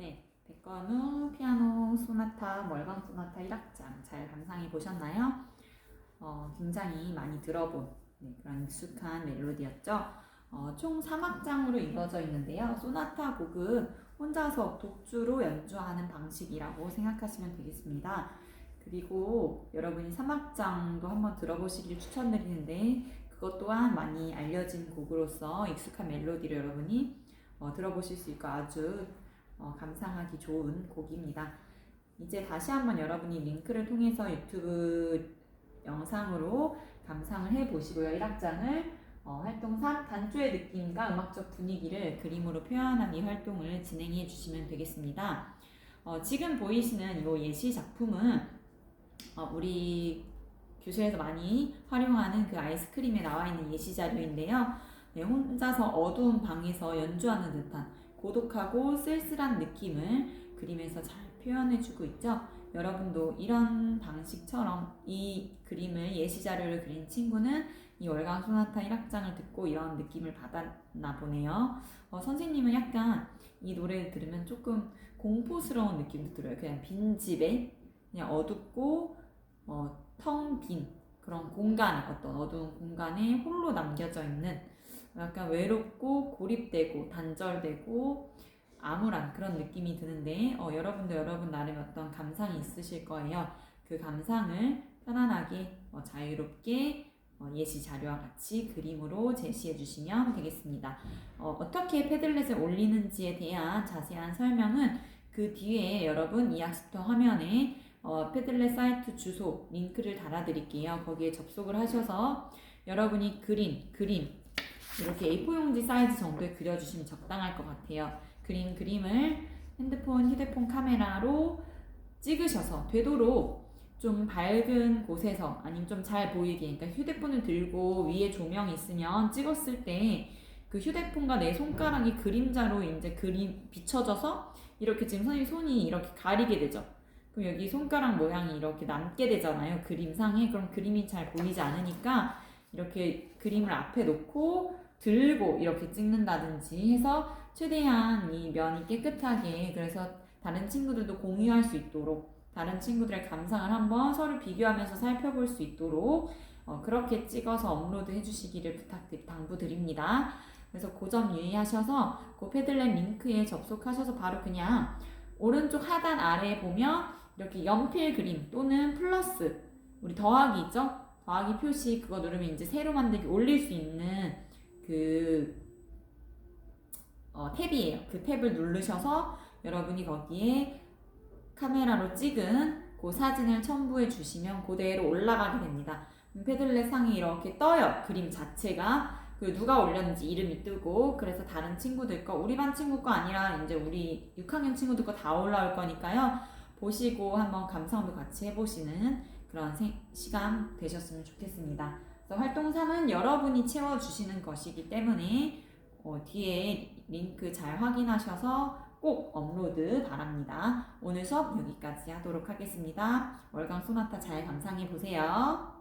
네, 백건우 피아노 소나타 멀강 소나타 1악장 잘 감상해 보셨나요? 어, 굉장히 많이 들어본 네, 그런 익숙한 멜로디였죠. 어, 총 3악장으로 이루어져 있는데요. 소나타 곡은 혼자서 독주로 연주하는 방식이라고 생각하시면 되겠습니다. 그리고 여러분이 3악장도 한번 들어보시길 추천드리는데 그것 또한 많이 알려진 곡으로서 익숙한 멜로디를 여러분이 어, 들어보실 수 있고 아주 어, 감상하기 좋은 곡입니다. 이제 다시 한번 여러분이 링크를 통해서 유튜브 영상으로 감상을 해 보시고요. 1악장을 어, 활동 3 단조의 느낌과 음악적 분위기를 그림으로 표현한 이 활동을 진행해 주시면 되겠습니다. 어, 지금 보이시는 이 예시 작품은 어, 우리 교실에서 많이 활용하는 그 아이스크림에 나와 있는 예시 자료인데요. 네, 혼자서 어두운 방에서 연주하는 듯한 고독하고 쓸쓸한 느낌을 그림에서 잘 표현해주고 있죠. 여러분도 이런 방식처럼 이 그림을 예시 자료를 그린 친구는 이 월강 소나타 1악장을 듣고 이런 느낌을 받았나 보네요. 어, 선생님은 약간 이 노래를 들으면 조금 공포스러운 느낌도 들어요. 그냥 빈 집에 그냥 어둡고 어, 텅 빈 그런 공간에 어떤 어두운 공간에 홀로 남겨져 있는 약간 외롭고 고립되고 단절되고 암울한 그런 느낌이 드는데 어, 여러분도 여러분 나름 어떤 감상이 있으실 거예요. 그 감상을 편안하게 어, 자유롭게 어, 예시 자료와 같이 그림으로 제시해 주시면 되겠습니다. 어, 어떻게 패들렛을 올리는지에 대한 자세한 설명은 그 뒤에 여러분 이 학습터 화면에 어, 패들렛 사이트 주소 링크를 달아드릴게요. 거기에 접속을 하셔서 여러분이 그린 그림 이렇게 A4 용지 사이즈 정도에 그려주시면 적당할 것 같아요. 그린 그림을 핸드폰, 휴대폰 카메라로 찍으셔서 되도록 좀 밝은 곳에서 아니면 좀 잘 보이게 그러니까 휴대폰을 들고 위에 조명이 있으면 찍었을 때 그 휴대폰과 내 손가락이 그림자로 이제 그림 비춰져서 이렇게 지금 선생님 손이 이렇게 가리게 되죠. 그럼 여기 손가락 모양이 이렇게 남게 되잖아요. 그림상에 그럼 그림이 잘 보이지 않으니까 이렇게 그림을 앞에 놓고 들고 이렇게 찍는다든지 해서 최대한 이 면이 깨끗하게 그래서 다른 친구들도 공유할 수 있도록 다른 친구들의 감상을 한번 서로 비교하면서 살펴볼 수 있도록 어, 그렇게 찍어서 업로드 해주시기를 부탁드 당부드립니다. 그래서 그 점 유의하셔서 그 패들렛 링크에 접속하셔서 바로 그냥 오른쪽 하단 아래에 보면 이렇게 연필 그림 또는 플러스 우리 더하기 있죠? 더하기 표시 그거 누르면 이제 새로 만들기 올릴 수 있는 그 어, 탭이에요. 그 탭을 누르셔서 여러분이 거기에 카메라로 찍은 그 사진을 첨부해 주시면 그대로 올라가게 됩니다. 패들렛 상에 이렇게 떠요. 그림 자체가. 그 누가 올렸는지 이름이 뜨고 그래서 다른 친구들 거 우리 반 친구 거 아니라 이제 우리 6학년 친구들 거 다 올라올 거니까요. 보시고 한번 감상도 같이 해보시는 그런 세- 시간 되셨으면 좋겠습니다. 그래서 활동 3은 여러분이 채워주시는 것이기 때문에 어, 뒤에 링크 잘 확인하셔서 꼭 업로드 바랍니다. 오늘 수업 여기까지 하도록 하겠습니다. 월강 소나타 잘 감상해 보세요.